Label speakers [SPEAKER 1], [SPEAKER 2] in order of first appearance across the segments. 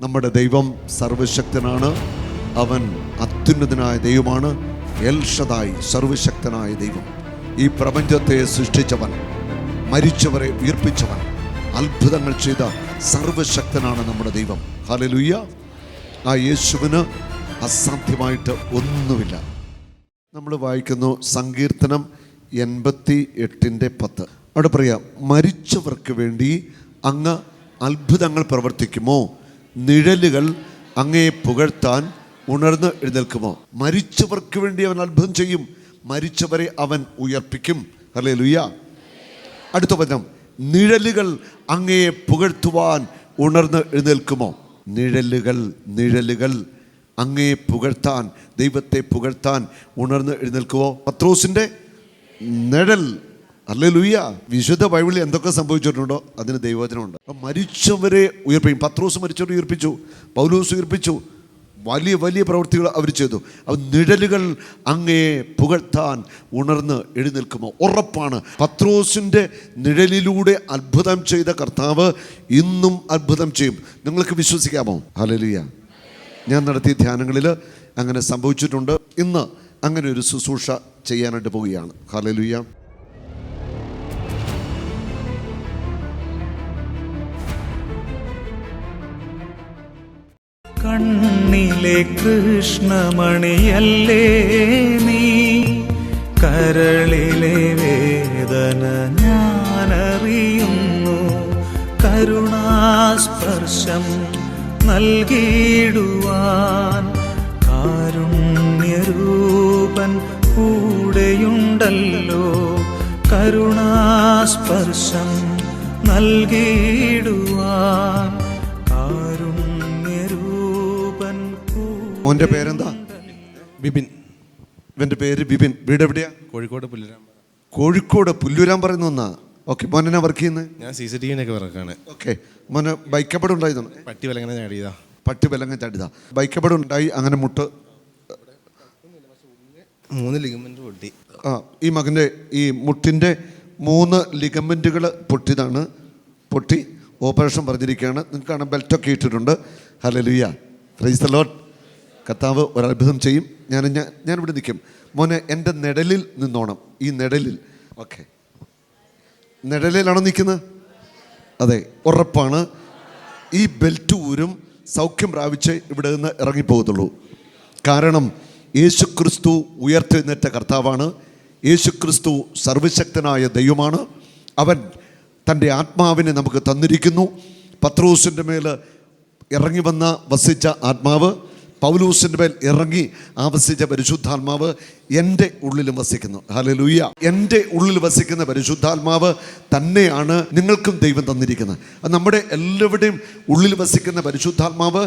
[SPEAKER 1] നമ്മുടെ ദൈവം സർവശക്തനാണ്. അവൻ അത്യുന്നതനായ ദൈവമാണ്. എൽഷതായി സർവശക്തനായ ദൈവം. ഈ പ്രപഞ്ചത്തെ സൃഷ്ടിച്ചവൻ മരിച്ചവരെ ഉയർപ്പിച്ചവൻ അത്ഭുതങ്ങൾ ചെയ്ത സർവശക്തനാണ് നമ്മുടെ ദൈവം. ഹലലുയ്യ ആ യേശുവിന് അസാധ്യമായിട്ട് ഒന്നുമില്ല. നമ്മൾ വായിക്കുന്നു സങ്കീർത്തനം എൺപത്തി എട്ടിന്റെ പത്ത്. അവിടെ പറയാം മരിച്ചവർക്ക് വേണ്ടി അങ്ങ് അത്ഭുതങ്ങൾ പ്രവർത്തിക്കുമോ? നിഴലുകൾ അങ്ങയെ പുകഴ്ത്താൻ ഉണർന്ന് എഴുന്നേൽക്കുമോ? മരിച്ചവർക്ക് വേണ്ടി അവൻ അത്ഭുതം ചെയ്യും. മരിച്ചവരെ അവൻ ഉയർപ്പിക്കും. അല്ലേ ലുയ്യ അടുത്ത പദം നിഴലുകൾ അങ്ങയെ പുകഴ്ത്തുവാൻ ഉണർന്ന് എഴുന്നേൽക്കുമോ? നിഴലുകൾ നിഴലുകൾ അങ്ങയെ പുകഴ്ത്താൻ ദൈവത്തെ പുകഴ്ത്താൻ ഉണർന്ന് എഴുന്നേൽക്കുമോ പത്രോസിന്റെ നിഴൽ അല്ലേ വിശുദ്ധ ബൈബിളിൽ എന്തൊക്കെ സംഭവിച്ചിട്ടുണ്ടോ? അതിന് ദൈവവചനമുണ്ട്. അപ്പം മരിച്ചവരെ ഉയർപ്പിക്കും. പത്രോസ് മരിച്ചവരെ ഉയർപ്പിച്ചു. പൗലൂസ് ഉയർപ്പിച്ചു. വലിയ വലിയ പ്രവൃത്തികൾ അവർ ചെയ്തു. അവ നിഴലുകൾ അങ്ങയെ പുകഴ്ത്താൻ ഉണർന്ന് എഴുന്നേൽക്കുമോ ഉറപ്പാണ്. പത്രോസിന്റെ നിഴലിലൂടെ അത്ഭുതം ചെയ്ത കർത്താവ് ഇന്നും അത്ഭുതം ചെയ്യും. നിങ്ങൾക്ക് വിശ്വസിക്കാമോ? ഹലലിയ ഞാൻ നടത്തിയ ധ്യാനങ്ങളിൽ അങ്ങനെ സംഭവിച്ചിട്ടുണ്ട്. ഇന്ന് അങ്ങനെ ഒരു ശുശ്രൂഷ ചെയ്യാനായിട്ട് പോവുകയാണ്. ഹലലുയ്യ
[SPEAKER 2] കണ്ണിലെ കൃഷ്ണമണിയല്ലേ നീ? കരളിലെ വേദന ഞാനറിയുന്നു. കരുണാസ്പർശം നൽകിയിടുവാൻ കാരുണ്യരൂപൻ കൂടെയുണ്ടല്ലോ. കരുണാസ്പർശം നൽകിയിടുവാൻ
[SPEAKER 1] മോന്റെ പേരെന്താ?
[SPEAKER 3] ബിപിൻ
[SPEAKER 1] ഇവന്റെ പേര് ബിപിൻ വീട് എവിടെയാ?
[SPEAKER 3] കോഴിക്കോട് പുല്ലുരാം
[SPEAKER 1] കോഴിക്കോട് പുല്ലുരാൻ പറയുന്ന ഒന്നാ ഓക്കെ മോനെന്നാ വർക്ക് ചെയ്യുന്നത്
[SPEAKER 3] ഞാൻ സി സി ടി വിനൊക്കെ വർക്കാണ്.
[SPEAKER 1] ഓക്കെ മോനെ ബൈക്കപ്പടം ഉണ്ടായിരുന്നു
[SPEAKER 3] പട്ടി വിലങ്ങനെ ചാടിയതാ.
[SPEAKER 1] പട്ടി വിലങ്ങ ചാടിയതാ. ബൈക്കപ്പടം ഉണ്ടായി അങ്ങനെ മുട്ട്.
[SPEAKER 3] മൂന്ന് ലിഗമെന്റ് പൊട്ടി.
[SPEAKER 1] ആ ഈ മകന്റെ ഈ മുട്ടിന്റെ മൂന്ന് ലിഗമെന്റുകൾ പൊട്ടിയതാണ്. പൊട്ടി ഓപ്പറേഷൻ പറഞ്ഞിരിക്കുകയാണ്. നിങ്ങൾക്കാണ് ബെൽറ്റൊക്കെ ഇട്ടിട്ടുണ്ട്. ഹലലുയ്യ പ്രൈസ് ദ ലോഡ് കർത്താവ് ഒരത്ഭുതം ചെയ്യും. ഞാൻ ഞാൻ ഞാനിവിടെ നിൽക്കും. മോനെ എന്റെ നിഴലിൽ നിന്നോണം. ഈ നിഴലിൽ. ഓക്കെ. നിഴലിലാണോ നിൽക്കുന്നത്? അതെ ഉറപ്പാണ്. ഈ ബെൽറ്റ് ഊരും സൗഖ്യം പ്രാപിച്ച് ഇവിടെ നിന്ന് ഇറങ്ങിപ്പോകത്തുള്ളൂ. കാരണം യേശുക്രിസ്തു ഉയർത്തെഴുന്നേറ്റ കർത്താവാണ്. യേശുക്രിസ്തു സർവശക്തനായ ദൈവമാണ്. അവൻ തന്റെ ആത്മാവിനെ നമുക്ക് തന്നിരിക്കുന്നു. പത്രോസിന്റെ മേൽ ഇറങ്ങി വന്ന വസിച്ച ആത്മാവ് പൗലൂസിന്റെ മേൽ ഇറങ്ങി ആവസിച്ച പരിശുദ്ധാത്മാവ് എന്റെ ഉള്ളിലും വസിക്കുന്നു. ഹലലൂയ എന്റെ ഉള്ളിൽ വസിക്കുന്ന പരിശുദ്ധാത്മാവ് തന്നെയാണ് നിങ്ങൾക്കും ദൈവം തന്നിരിക്കുന്നത്. അത് നമ്മുടെ എല്ലാവരുടെയും ഉള്ളിൽ വസിക്കുന്ന പരിശുദ്ധാത്മാവ്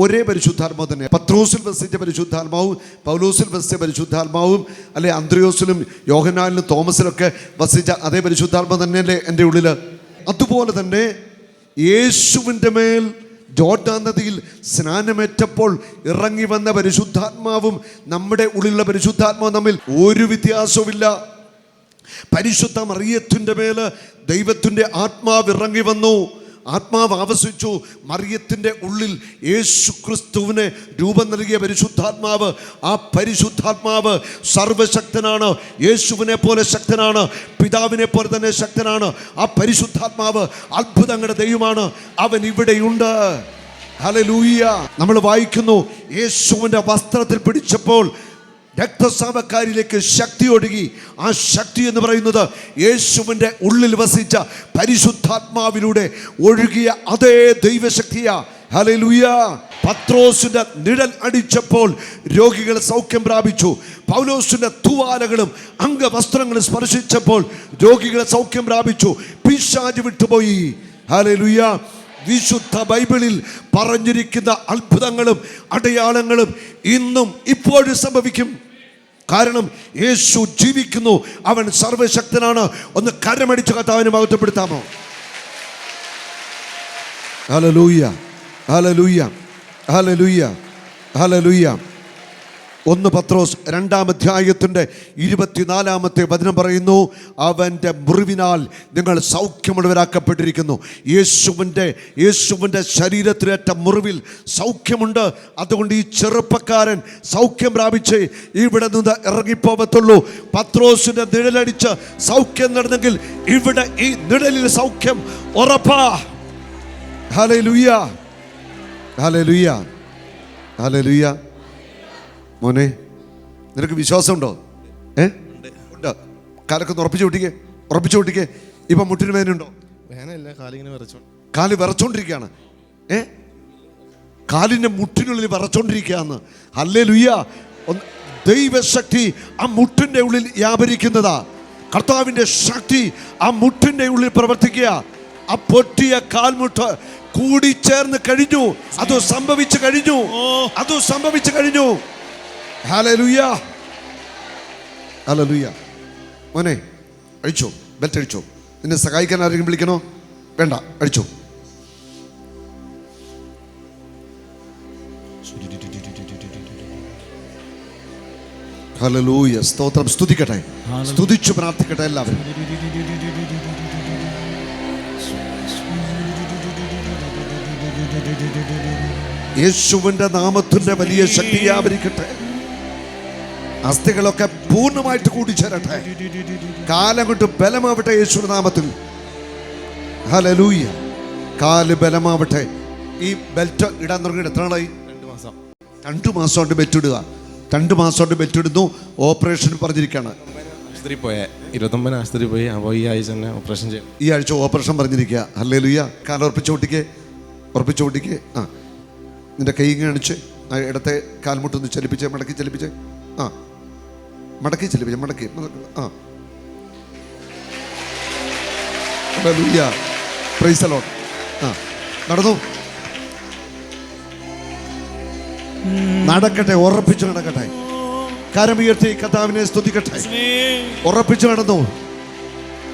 [SPEAKER 1] ഒരേ പരിശുദ്ധാത്മാവ് തന്നെ പത്രോസിൽ വസിച്ച പരിശുദ്ധാത്മാവും പൗലോസിൽ വസിച്ച പരിശുദ്ധാത്മാവും അല്ലെ അന്ത്രയോസിലും യോഹനാലിലും തോമസിലൊക്കെ വസിച്ച അതേ പരിശുദ്ധാത്മാവ് തന്നെയല്ലേ എന്റെ ഉള്ളിൽ അതുപോലെ തന്നെ യേശുവിന്റെ മേൽ ജോർദാൻ നദിയിൽ സ്നാനമേറ്റപ്പോൾ ഇറങ്ങി വന്ന പരിശുദ്ധാത്മാവും നമ്മുടെ ഉള്ളിലുള്ള പരിശുദ്ധാത്മാവും തമ്മിൽ ഒരു വ്യത്യാസവുമില്ല. പരിശുദ്ധ മറിയത്തിന്റെ മേൽ ദൈവത്തിന്റെ ആത്മാവ് ഇറങ്ങി വന്നു. ആത്മാവ് ആവസിച്ചു മറിയത്തിന്റെ ഉള്ളിൽ യേശു ക്രിസ്തുവിന് രൂപം നൽകിയ പരിശുദ്ധാത്മാവ്. ആ പരിശുദ്ധാത്മാവ് സർവശക്തനാണ്. യേശുവിനെ പോലെ ശക്തനാണ്. പിതാവിനെ പോലെ തന്നെ ശക്തനാണ്. ആ പരിശുദ്ധാത്മാവ് അത്ഭുതങ്ങളുടെ ദൈവമാണ്. അവൻ ഇവിടെയുണ്ട്. ഹലലൂയ നമ്മൾ വായിക്കുന്നു യേശുവിന്റെ വസ്ത്രത്തിൽ പിടിച്ചപ്പോൾ രക്തസ്രാവക്കാരിലേക്ക് ശക്തി ഒഴുകി ആ ശക്തി എന്ന് പറയുന്നത് യേശുവിന്റെ ഉള്ളിൽ വസിച്ച പരിശുദ്ധാത്മാവിലൂടെ ഒഴുകിയ അതേ ദൈവശക്തിയാ. ഹലലുയ പത്രോസിന്റെ നിഴൽ അടിച്ചപ്പോൾ രോഗികൾ സൗഖ്യം പ്രാപിച്ചു. പൗലോസിന്റെ തുവാലകളും അംഗവസ്ത്രങ്ങളും സ്പർശിച്ചപ്പോൾ രോഗികൾ സൗഖ്യം പ്രാപിച്ചു. പിശാജ് വിട്ടുപോയി. ഹലലുയ വിശുദ്ധ ബൈബിളിൽ പറഞ്ഞിരിക്കുന്ന അത്ഭുതങ്ങളും അടയാളങ്ങളും ഇന്നും ഇപ്പോഴും സംഭവിക്കും. കാരണം യേശു ജീവിക്കുന്നു. അവൻ സർവശക്തനാണ് ഒന്ന് കരമടിച്ച് കർത്താവിനെ മഹത്വപ്പെടുത്താമോ? ഹലലൂയ്യ ഹലലൂയ്യ ഹലലൂയ്യ ഹലലൂയ ഒന്ന് പത്രോസ് രണ്ടാം അധ്യായത്തിന്റെ ഇരുപത്തിനാലാമത്തെ വചനം പറയുന്നു അവന്റെ മുറിവിനാൽ നിങ്ങൾ സൗഖ്യമുള്ളവരാക്കപ്പെട്ടിരിക്കുന്നു. യേശുവിന്റെ യേശുവിന്റെ ശരീരത്തിലേറ്റ മുറിവിൽ സൗഖ്യമുണ്ട്. അതുകൊണ്ട് ഈ ചെറുപ്പക്കാരൻ സൗഖ്യം പ്രാപിച്ച് ഇവിടെ നിന്ന് ഇറങ്ങിപ്പോകത്തുള്ളൂ പത്രോസിന്റെ നിഴലടിച്ച് സൗഖ്യം നടന്നെങ്കിൽ ഇവിടെ ഈ നിഴലിൽ സൗഖ്യം ഉറപ്പാ. ഹലേ ലുയ്യ ഹലേ ലുയ്യ ഹലേ ലുയ്യ മോനെ നിനക്ക് വിശ്വാസമുണ്ടോ? ഏ? ഉണ്ട്. കാലൊക്കെ ഉറപ്പിച്ചു വിട്ടിക്കേ ഉറപ്പിച്ചു വിട്ടിക്കേ ഇപ്പം മുട്ടിന് വേദനയുണ്ടോ?
[SPEAKER 3] വേനല്ല കാലിങ്ങനെ വിറച്ചോ.
[SPEAKER 1] കാൽ വിറച്ചോണ്ടിരിക്കുകയാണ്. ഏ? കാലിന്റെ മുട്ടിനുള്ളിൽ വിറച്ചോണ്ടിരിക്കുകയാണ്. അല്ലേ ലുയ്യ ദൈവശക്തി ആ മുട്ടിന്റെ ഉള്ളിൽ വ്യാപരിക്കുന്നതാ. കർത്താവിന്റെ ശക്തി ആ മുട്ടിന്റെ ഉള്ളിൽ പ്രവർത്തിക്കുക. ആ പൊട്ടിയ കാൽമുട്ട് കൂടിച്ചേർന്ന് കഴിഞ്ഞു. അത് സംഭവിച്ചു കഴിഞ്ഞു. അത് സംഭവിച്ചു കഴിഞ്ഞു. ഹല്ലേലൂയ ഹല്ലേലൂയ മോനെ അഴിച്ചോ ബെൽറ്റ് അഴിച്ചോ നിന്നെ സഹായിക്കാൻ ആരെങ്കിലും വിളിക്കണോ? വേണ്ട അഴിച്ചോ ഹല്ലേലൂയ സ്തോത്രം. സ്തുതിക്കട്ടെ. സ്തുതിച്ചു പ്രാർത്ഥിക്കട്ടെ എല്ലാവരും. യേശുവിന്റെ നാമത്തിന്റെ വലിയ ശക്തി വ്യാപരിക്കട്ടെ അസ്ഥികളൊക്കെ പൂർണമായിട്ട് കൂടിച്ചേരട്ടെ. കാലം കൊണ്ട് ബലമാവട്ടെ യേശുവിന്റെ നാമത്തിൽ. ഹലലൂയ കാൽ ബലമാവട്ടെ. ഈ ബെൽറ്റ് ഇടാൻ തുടങ്ങിയിട്ട് എത്ര നാളായി?
[SPEAKER 3] രണ്ട് മാസം.
[SPEAKER 1] രണ്ട് മാസം കൊണ്ട് ബെൽറ്റ് ഇടുക. രണ്ട് മാസം കൊണ്ട് ബെൽറ്റ് ഇടുന്നു ഓപ്പറേഷൻ പറഞ്ഞിരിക്കുകയാണ്.
[SPEAKER 3] ആശുപത്രി പോയേ. ഇരുപത്തൊമ്പതിന് ആശുപത്രി പോയി. അപ്പോൾ ഈ ആഴ്ച തന്നെ ഓപ്പറേഷൻ ചെയ്യും.
[SPEAKER 1] ഈ ആഴ്ച ഓപ്പറേഷൻ പറഞ്ഞിരിക്കുക. ഹല്ലേ ലുയ്യ കാലം ഉറപ്പിച്ച് ഓട്ടിക്കേ. ഉറപ്പിച്ച് ഓട്ടിക്കേ. ആ. നിന്റെ കൈ കാണിച്ച് ആ ഇടത്തെ കാൽമുട്ടൊന്ന് ചലിപ്പിച്ച് മടക്കി ചലിപ്പിച്ച്. ആ. മടക്കി ചലിപ്പിച്ച് മടക്കി. ആ. Praise Lord. ആ. നടന്നു? നടക്കട്ടെ ഉറപ്പിച്ചു നടക്കട്ടെ. കരമുയർത്തി കഥാവിനെ സ്തുതിക്കട്ടെ. ഉറപ്പിച്ചു നടന്നു?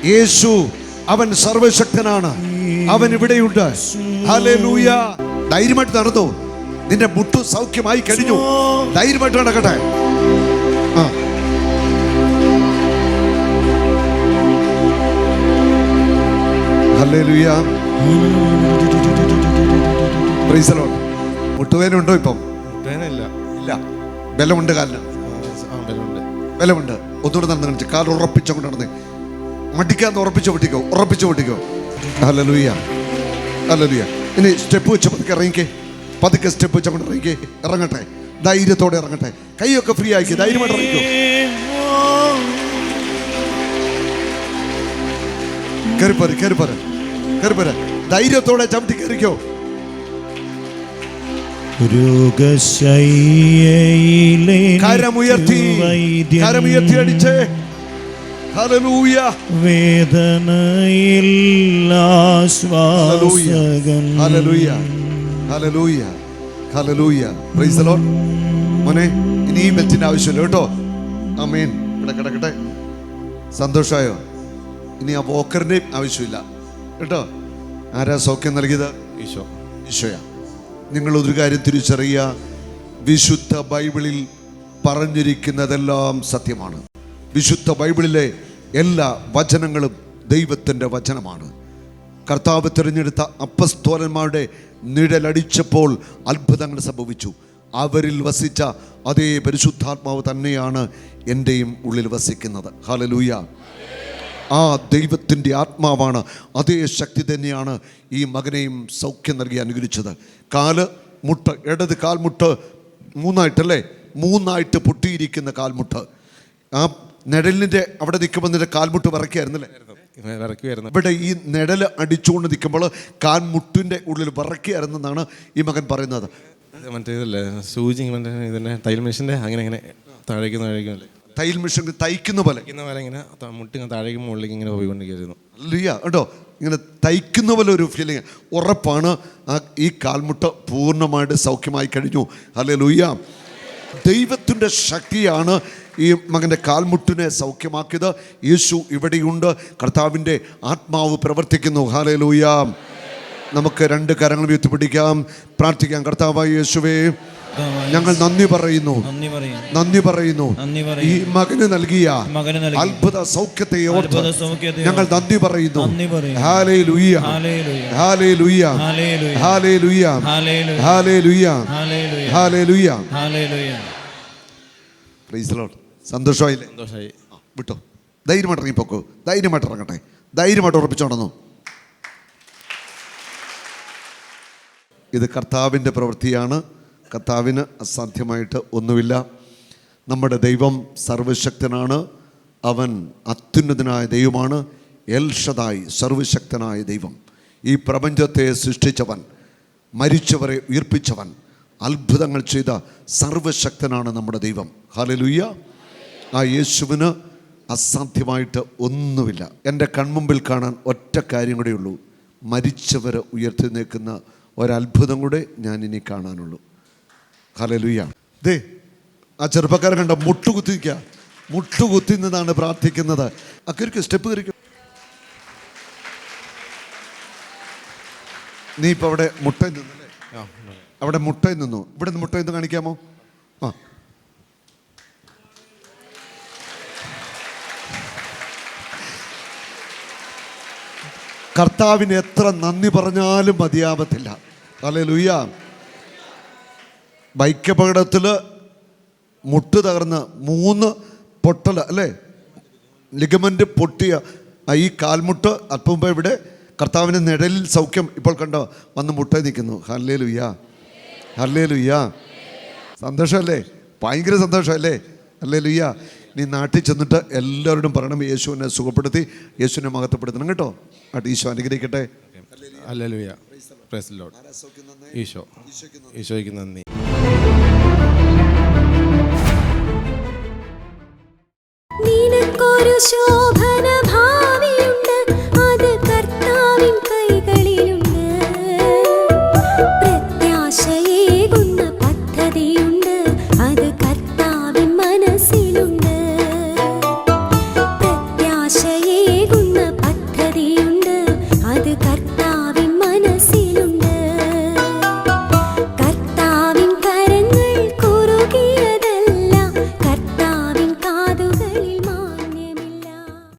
[SPEAKER 1] യേശു അവൻ സർവശക്തനാണ്. അവൻ ഇവിടെയുണ്ട്. ധൈര്യമായിട്ട് നടന്നു? നിന്റെ മുട്ടു സൗഖ്യമായി കഴിഞ്ഞു. ധൈര്യമായിട്ട് നടക്കട്ടെ. മുട്ടുവേദന ഇപ്പം?
[SPEAKER 3] വേനല്ല
[SPEAKER 1] ഇല്ല. ബലമുണ്ട് കാലിന്?
[SPEAKER 3] ബലമുണ്ട്.
[SPEAKER 1] ബലമുണ്ട്. ഒന്നുകൂടെ നടന്ന് കാണിച്ച്. കാൽ ഉറപ്പിച്ചങ്ങോട്ട് നടന്നേ. മടിക്കാന്ന് ഉറപ്പിച്ചു പൊട്ടിക്കോ. ഉറപ്പിച്ചു പൊട്ടിക്കോ. ഹല്ലേലൂയ ഹല്ലേലൂയ ഇനി സ്റ്റെപ്പ് വെച്ച് പതുക്കെ ഇറങ്ങിക്കേ. പതുക്കെ സ്റ്റെപ്പ് വെച്ച് അങ്ങോട്ട് ഇറങ്ങിക്കേ. ഇറങ്ങട്ടെ. ധൈര്യത്തോടെ ഇറങ്ങട്ടെ. കൈയൊക്കെ ഫ്രീ ആക്കി. ധൈര്യമായിട്ട് ഇറങ്ങിക്കോ. കരുപ്പറ് കയറിപ്പോര്. കയറിപ്പോര് ധൈര്യത്തോടെ ചവിട്ടി കയറിക്കോ. കരമുയർത്തി കരമുയർത്തി അടിച്ചേ.
[SPEAKER 2] വേദനയിൽ
[SPEAKER 1] മോനെ ഇനി ഈ ബെൽറ്റിന്റെ ആവശ്യമില്ല കേട്ടോ. ആമേൻ. ഇവിടെ കിടക്കട്ടെ. സന്തോഷമായോ ഇനി ആ വോക്കറിന്റെയും ആവശ്യമില്ല. കേട്ടോ? ആരാ സൗഖ്യം നൽകിയത്?
[SPEAKER 3] ഈശോ.
[SPEAKER 1] ഈശോയ. നിങ്ങൾ ഒരു കാര്യം തിരിച്ചറിയുക. വിശുദ്ധ ബൈബിളിൽ പറഞ്ഞിരിക്കുന്നതെല്ലാം സത്യമാണ്. വിശുദ്ധ ബൈബിളിലെ എല്ലാ വചനങ്ങളും ദൈവത്തിന്റെ വചനമാണ്. കർത്താവ് തിരഞ്ഞെടുത്ത അപ്പസ്തോലന്മാരുടെ നിഴലടിച്ചപ്പോൾ അത്ഭുതങ്ങൾ സംഭവിച്ചു. അവരിൽ വസിച്ച അതേ പരിശുദ്ധാത്മാവ് തന്നെയാണ് എന്റെയും ഉള്ളിൽ വസിക്കുന്നത്. ഹലലൂയ ആ ദൈവത്തിന്റെ ആത്മാവാണ് അതേ ശക്തി തന്നെയാണ് ഈ മകനെയും സൗഖ്യം നൽകി അനുഗ്രഹിച്ചത്. കാൽ മുട്ട് ഇടത് കാൽമുട്ട് മൂന്നായിട്ടല്ലേ? മൂന്നായിട്ട് പൊട്ടിയിരിക്കുന്ന കാൽമുട്ട്. ആ നിഴലിന്റെ അവിടെ നിൽക്കുമ്പോൾ നിന്റെ കാൽമുട്ട് വിറയ്ക്കായിരുന്നല്ലേ? ഇവിടെ ഈ നിഴൽ അടിച്ചുകൊണ്ട് നിൽക്കുമ്പോൾ കാൽമുട്ടിന്റെ ഉള്ളിൽ വിറയ്ക്കായിരുന്നെന്നാണ് ഈ മകൻ പറയുന്നത്.
[SPEAKER 3] മറ്റേ ഇതല്ലേ സൂചി മറ്റേ ഇതിന്റെ തയ്യൽ മെഷീന്റെ അങ്ങനെ അങ്ങനെ താഴേക്ക് താഴേക്കും അല്ലേ?
[SPEAKER 1] തയ്യൽ മെഷീൻ തയ്ക്കുന്ന പോലെ.
[SPEAKER 3] ഇങ്ങനെ ത- താഴേക്ക് മുകളിലേക്ക് ഇങ്ങനെ പോയിക്കൊണ്ടിരിക്കുന്നു
[SPEAKER 1] ലിയ കേട്ടോ ഇങ്ങനെ തയ്ക്കുന്ന പോലെ ഒരു ഫീലിംഗ് ഉറപ്പാണ് ആ ഈ കാൽമുട്ട പൂർണമായിട്ട് സൗഖ്യമായി കഴിഞ്ഞു. അല്ലെ ലുയ്യ ദൈവത്തിന്റെ ശക്തിയാണ് ഈ മകന്റെ കാൽമുട്ടിനെ സൗഖ്യമാക്കിയത്. യേശു ഇവിടെയുണ്ട്. കർത്താവിന്റെ ആത്മാവ് പ്രവർത്തിക്കുന്നു. ഹാലേ ലൂയ നമുക്ക് രണ്ട് കരങ്ങൾ ഉയർത്തിപ്പിടിക്കാം പ്രാർത്ഥിക്കാം. കർത്താവായ യേശുവേ ഞങ്ങൾ നന്ദി പറയുന്നു
[SPEAKER 2] നന്ദി പറയും
[SPEAKER 1] നന്ദി പറയുന്നു ഈ മകന് നൽകിയ അത്ഭുത സൗഖ്യത്തെ ഓർത്ത് ഞങ്ങൾ നന്ദി പറയുന്നു
[SPEAKER 2] നന്ദി പറയും
[SPEAKER 1] ഹാലേ ലുയ്യ
[SPEAKER 2] ഹല്ലേലൂയ
[SPEAKER 1] ഹാലേ ലുയ്യ
[SPEAKER 2] ഹല്ലേലൂയ
[SPEAKER 1] ഹാലേ ലുയ്യ
[SPEAKER 2] ഹല്ലേലൂയ
[SPEAKER 1] ഹാലേ ലുയ്യ
[SPEAKER 2] ഹല്ലേലൂയ
[SPEAKER 1] ഹാലേ ലുയ്യ
[SPEAKER 2] ഹല്ലേലൂയ
[SPEAKER 1] പ്രൈസ് ലോർഡ് സന്തോഷമായില്ലേ
[SPEAKER 3] സന്തോഷമായി
[SPEAKER 1] വിട്ടോ ധൈര്യമായിട്ട് ഇറങ്ങിപ്പോക്കോ ധൈര്യമായിട്ട് ഇറങ്ങട്ടെ ധൈര്യമായിട്ട് ഉറപ്പിച്ചോണ്ടെന്നു ഇത് കർത്താവിന്റെ പ്രവൃത്തിയാണ് കർത്താവിന് അസാധ്യമായിട്ട് ഒന്നുമില്ല. നമ്മുടെ ദൈവം സർവശക്തനാണ്. അവൻ അത്യുന്നതനായ ദൈവമാണ്. എൽഷതായി സർവശക്തനായ ദൈവം. ഈ പ്രപഞ്ചത്തെ സൃഷ്ടിച്ചവൻ മരിച്ചവരെ ഉയർപ്പിച്ചവൻ അത്ഭുതങ്ങൾ ചെയ്ത സർവശക്തനാണ് നമ്മുടെ ദൈവം. ഹാലലുയ്യ ആ യേശുവിന് അസാധ്യമായിട്ട് ഒന്നുമില്ല. എന്റെ കൺമുമ്പിൽ കാണാൻ ഒറ്റ കാര്യം കൂടെയുള്ളൂ. മരിച്ചവരെ ഉയർത്തി നിൽക്കുന്ന ഒരത്ഭുതം കൂടെ ഞാനിനി കാണാനുള്ളൂ. ഹലലുയ്യ ദേ ആ ചെറുപ്പക്കാരെ കണ്ട മുട്ടുകുത്തിക്ക മുട്ടുകുത്തി നിന്നാണ് പ്രാർത്ഥിക്കുന്നത്. അക്കർക്ക് സ്റ്റെപ്പ് കയറിക്കും. നീ ഇപ്പം അവിടെ മുട്ടയിൽ നിന്നല്ലേ? അവിടെ മുട്ടയിൽ നിന്നു. ഇവിടെ നിന്ന് മുട്ടയിൽ നിന്ന് കാണിക്കാമോ? ആ. കർത്താവിന് എത്ര നന്ദി പറഞ്ഞാലും മതിയാവത്തില്ല. അല്ലെ ലുയ്യ ബൈക്ക് അപകടത്തിൽ മുട്ട് തകർന്ന് മൂന്ന് പൊട്ടൽ അല്ലേ? ലിഗമെന്റ് പൊട്ടിയ ഈ കാൽമുട്ട് അല്പം മുമ്പ് ഇവിടെ കർത്താവിന്റെ നിഴലിൽ സൗഖ്യം ഇപ്പോൾ കണ്ടോ? വന്ന് മുട്ട നിൽക്കുന്നു. ഹല്ലേ ലുയ്യാ ഹല്ലേ ലുയ്യാ സന്തോഷമല്ലേ? ഭയങ്കര സന്തോഷമല്ലേ? അല്ലേ ലുയ്യ നീ നാട്ടിൽ ചെന്നിട്ട് എല്ലാവരോടും പറയണം യേശുവിനെ സുഖപ്പെടുത്തി യേശുവിനെ മഹത്വപ്പെടുത്തണം. കേട്ടോ? ആട്ട് ഈശോ അനുഗ്രഹിക്കട്ടെ.
[SPEAKER 3] ഈശോ. ഈശോയ്ക്ക് നന്ദി.
[SPEAKER 4] 秋